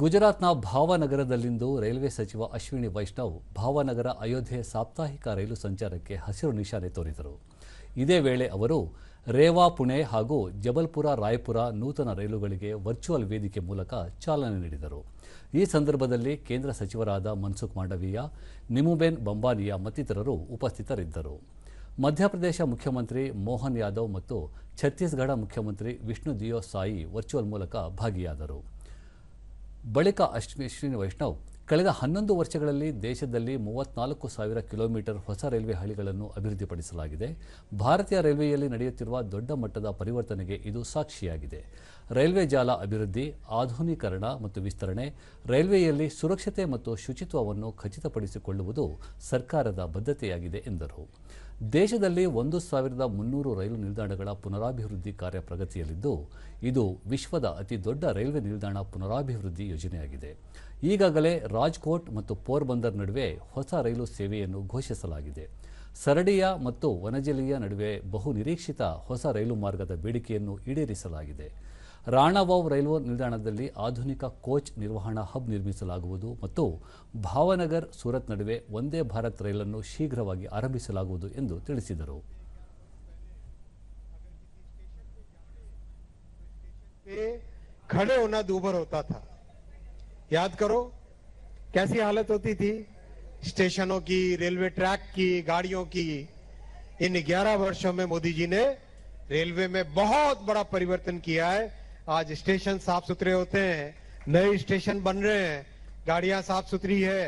ಗುಜರಾತ್ನ ಭಾವನಗರದಲ್ಲಿಂದು ರೈಲ್ವೆ ಸಚಿವ ಅಶ್ವಿನಿ ವೈಷ್ಣವ್ ಭಾವನಗರ ಅಯೋಧ್ಯೆ ಸಾಪ್ತಾಹಿಕ ರೈಲು ಸಂಚಾರಕ್ಕೆ ಹಸಿರು ನಿಶಾನೆ ತೋರಿದರು. ಇದೇ ವೇಳೆ ಅವರು ರೇವಾ, ಪುಣೆ ಹಾಗೂ ಜಬಲ್ಪುರ, ರಾಯಪುರ ನೂತನ ರೈಲುಗಳಿಗೆ ವರ್ಚುವಲ್ ವೇದಿಕೆ ಮೂಲಕ ಚಾಲನೆ ನೀಡಿದರು. ಈ ಸಂದರ್ಭದಲ್ಲಿ ಕೇಂದ್ರ ಸಚಿವರಾದ ಮನ್ಸುಖ್ ಮಾಂಡವೀಯ, ನಿಮುಬೆನ್ ಬಂಬಾನಿಯಾ ಮತ್ತಿತರರು ಉಪಸ್ಥಿತರಿದ್ದರು. ಮಧ್ಯಪ್ರದೇಶ ಮುಖ್ಯಮಂತ್ರಿ ಮೋಹನ್ ಯಾದವ್ ಮತ್ತು ಛತ್ತೀಸ್ಗಢ ಮುಖ್ಯಮಂತ್ರಿ ವಿಷ್ಣು ದಿಯೋ ಸಾಯಿ ವರ್ಚುವಲ್ ಮೂಲಕ ಭಾಗಿಯಾದರು. ಬಳಿಕ ಅಶ್ವಿ ಅಶ್ವಿನಿ ವೈಷ್ಣವ್ ಕಳೆದ ಹನ್ನೊಂದು ವರ್ಷಗಳಲ್ಲಿ ದೇಶದಲ್ಲಿ ಮೂವತ್ನಾಲ್ಕು ಸಾವಿರ ಕಿಲೋಮೀಟರ್ ಹೊಸ ರೈಲ್ವೆ ಹಳಿಗಳನ್ನು ಅಭಿವೃದ್ಧಿಪಡಿಸಲಾಗಿದೆ. ಭಾರತೀಯ ರೈಲ್ವೆಯಲ್ಲಿ ನಡೆಯುತ್ತಿರುವ ದೊಡ್ಡ ಮಟ್ಟದ ಪರಿವರ್ತನೆಗೆ ಇದು ಸಾಕ್ಷಿಯಾಗಿದೆ. ರೈಲ್ವೆ ಜಾಲ ಅಭಿವೃದ್ಧಿ, ಆಧುನೀಕರಣ ಮತ್ತು ವಿಸ್ತರಣೆ, ರೈಲ್ವೆಯಲ್ಲಿ ಸುರಕ್ಷತೆ ಮತ್ತು ಶುಚಿತ್ವವನ್ನು ಖಚಿತಪಡಿಸಿಕೊಳ್ಳುವುದು ಸರ್ಕಾರದ ಬದ್ಧತೆಯಾಗಿದೆ ಎಂದರು. ದೇಶದಲ್ಲಿ ಒಂದು ಸಾವಿರದ ಮುನ್ನೂರು ರೈಲು ನಿಲ್ದಾಣಗಳ ಪುನರಾಭಿವೃದ್ಧಿ ಕಾರ್ಯ ಪ್ರಗತಿಯಲ್ಲಿದ್ದು, ಇದು ವಿಶ್ವದ ಅತಿ ದೊಡ್ಡ ರೈಲ್ವೆ ನಿಲ್ದಾಣ ಪುನರಾಭಿವೃದ್ಧಿ ಯೋಜನೆಯಾಗಿದೆ. ಈಗಾಗಲೇ ರಾಜ್ಕೋಟ್ ಮತ್ತು ಪೋರ್ಬಂದರ್ ನಡುವೆ ಹೊಸ ರೈಲು ಸೇವೆಯನ್ನು ಘೋಷಿಸಲಾಗಿದೆ ಸರಡಿಯ ಮತ್ತು ವನಜಲಿಯ ನಡುವೆ ಬಹು ನಿರೀಕ್ಷಿತ ಹೊಸ ರೈಲು ಮಾರ್ಗದ ಬೇಡಿಕೆಯನ್ನು ಈಡೇರಿಸಲಾಗಿದೆ ರಾಣಾವಾವ್ ರೈಲ್ವೆ ನಿಲ್ದಾಣದಲ್ಲಿ ಆಧುನಿಕ ಕೋಚ್ ನಿರ್ವಹಣಾ ಹಬ್ ನಿರ್ಮಿಸಲಾಗುವುದು ಮತ್ತು ಭಾವನಗರ್ ಸೂರತ್ ನಡುವೆ ಒಂದೇ ಭಾರತ್ ರೈಲನ್ನು ಶೀಘ್ರವಾಗಿ ಆರಂಭಿಸಲಾಗುವುದು ಎಂದು ತಿಳಿಸಿದರು पे खड़े होना दूभर होता था याद करो कैसी हालत होती थी स्टेशनों की रेलवे ट्रैक की गाड़ियों की इन 11 वर्षों में मोदी जी ने रेलवे में बहुत बड़ा परिवर्तन किया है आज स्टेशन साफ सुथरे होते हैं नए स्टेशन बन रहे हैं गाड़ियां साफ सुथरी है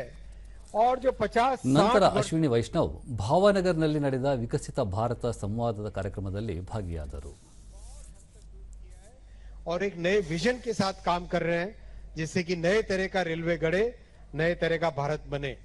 और जो 50 ನಂತರ 60 वर्ष ಅಶ್ವಿನಿ ವೈಷ್ಣವ್ ಭಾವನಗರ್ನಲ್ಲಿ ನಡೆದ ವಿಕಸಿತ ಭಾರತ ಸಂವಾದದ ಕಾರ್ಯಕ್ರಮದಲ್ಲಿ ಭಾಗಿಯಾದರು और एक नए विजन के साथ काम कर रहे हैं जिससे कि नए तरह का रेलवे गढ़े नए तरह का भारत बने।